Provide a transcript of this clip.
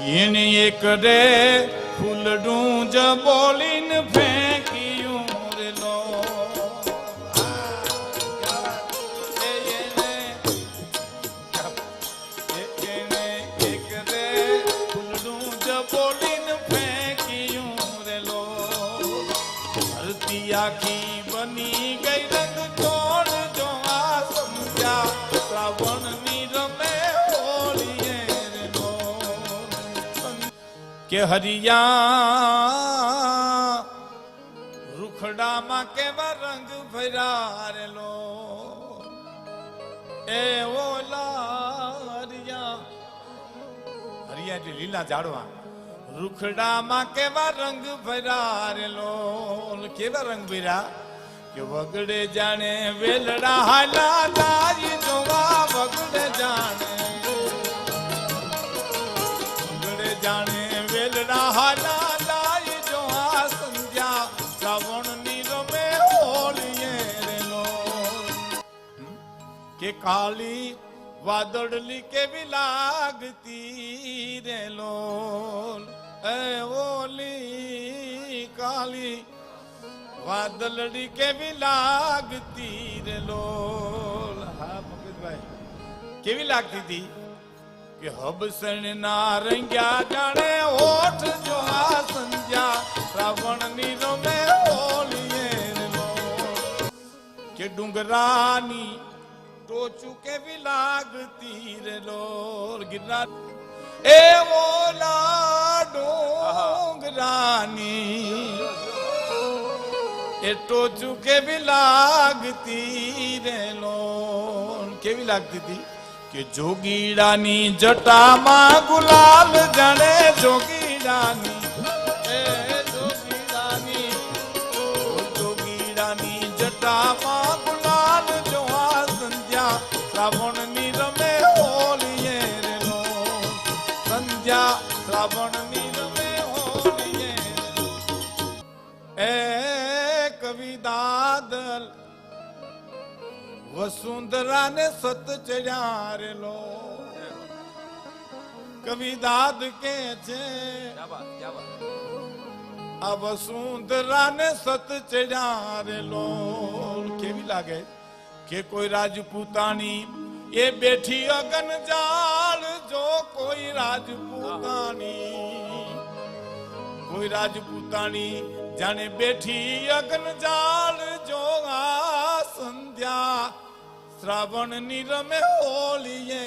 એને એક રે ફૂલડું જ બોલીને ફેંક્યું રે લો. એ એને એ એને એક કે હરિયા રૂખડામાં કેવા રંગ ભર્યા રે એ ઓલા હરિયા હરિયા એટલે લીલા ઝાડવા. રૂખડામાં કેવા રંગ ભર્યા રે કેવા રંગ ભર્યા? કે વગડે જાણે વેલડા હાલા જોવા. હાલા તારી જોવા સંધ્યા શ્રાવણની રમે હોળીએ રે કે કાલી વાદળલી કેવી લાગતી રે લોલ એ ઓલી કાલી વાદળડી કેવી લાગતી રે લોલ હા પંકજભાઈ કેવી લાગતી હતી? કે હબસણ ના રંગ્યા જાણે ઓઠ જો આ સંધ્યા. શ્રાવણની રમે હોલીએ કે ડુંગરાની ટોચું કેવી લાગતી રે લોર ગિરનાર એ ઓલા ડુંગરાની એ ટોચું કેવી લાગતી રે લોર કેવી લાગતી હતી? કે જોગીડાની જટામાં ગુલાલ જાણે જોગીડાની. જટામાં ગુલાલ જોવા સંધ્યા. શ્રાવણની રમે હોલીએ રે લો સંધ્યા, શ્રાવણની રમે હોલીએ એ કવિ દાદલ વસુંધરાને સત ચડ્યા રે લો કવિ દાદ કે છે આ વસુંધરાને સત ચડારેલો કેવી લાગે કે કોઈ રાજપૂતાણી એ બેઠી અગન જાળ જો કોઈ રાજપૂતાની કોઈ રાજપૂતાણી જાણે બેઠી અગન જાળ જો આ સંધ્યા શ્રાવણની રમે હોલીએ